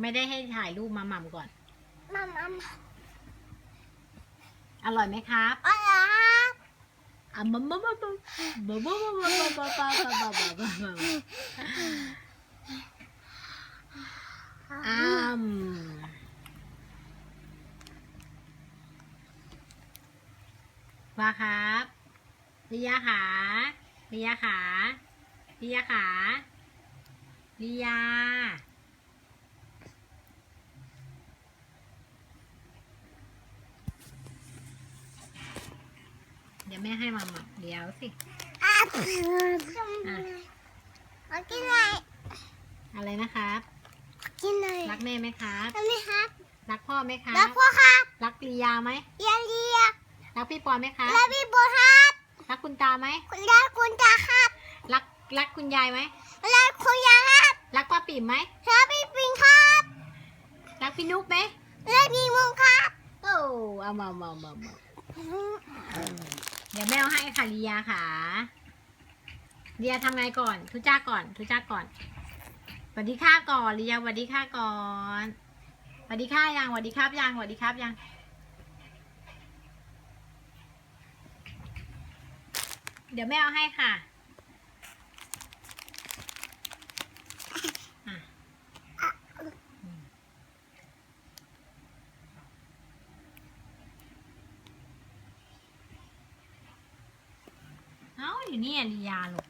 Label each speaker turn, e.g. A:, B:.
A: ไม่ได้ให้ถ่ายรูปมาหม่ำก่อน
B: มามา
A: อร่อยไหมครับ
B: อะไรครับ
A: อะมามามามามามามามามามามามามามาอ้ามว่าครับลิยาขาลิยาขาลิยาขาลิยา ดี๋ยวแม่ให้มาหมักเดี๋ยวสิ
B: อะ
A: อะ
B: ขอกินหน่อย
A: อะไรนะครับ
B: ขอกินหน่อย
A: รักแม่ไหมครับ
B: ทำไมครับ
A: รักพ่อไหมครั
B: แล้ว
A: บ
B: พ่อครับ
A: รักลียาไหม
B: เรียนเรียน
A: รักพี่ปอนไหมครับ
B: แล้วพี่บัวครับ
A: รักคุณตาไหม
B: คุณยายคุณตาครับ
A: รักรักคุณยายไหม
B: แล้วคุณยายครับ
A: รักป้าปิ่มไหม
B: แล้วพี่ปิงครับ
A: รักพี่นุ๊กไหม
B: แล้วพี่มุงครับ
A: โอ้เอามามามามา เดี๋ยวแม่เอาให้ค่ะลียาค่ะลียาทำไงก่อนทุจ้าก่อนทุจ้าก่อนสวัสดีค่ะก่อนลียาสวัสดีค่ะก่อนสวัสดีค่ะยังสวัสดีครับยังสวัสดีครับยังเดี๋ยวแม่เอาให้ค่ะ 你也厉害了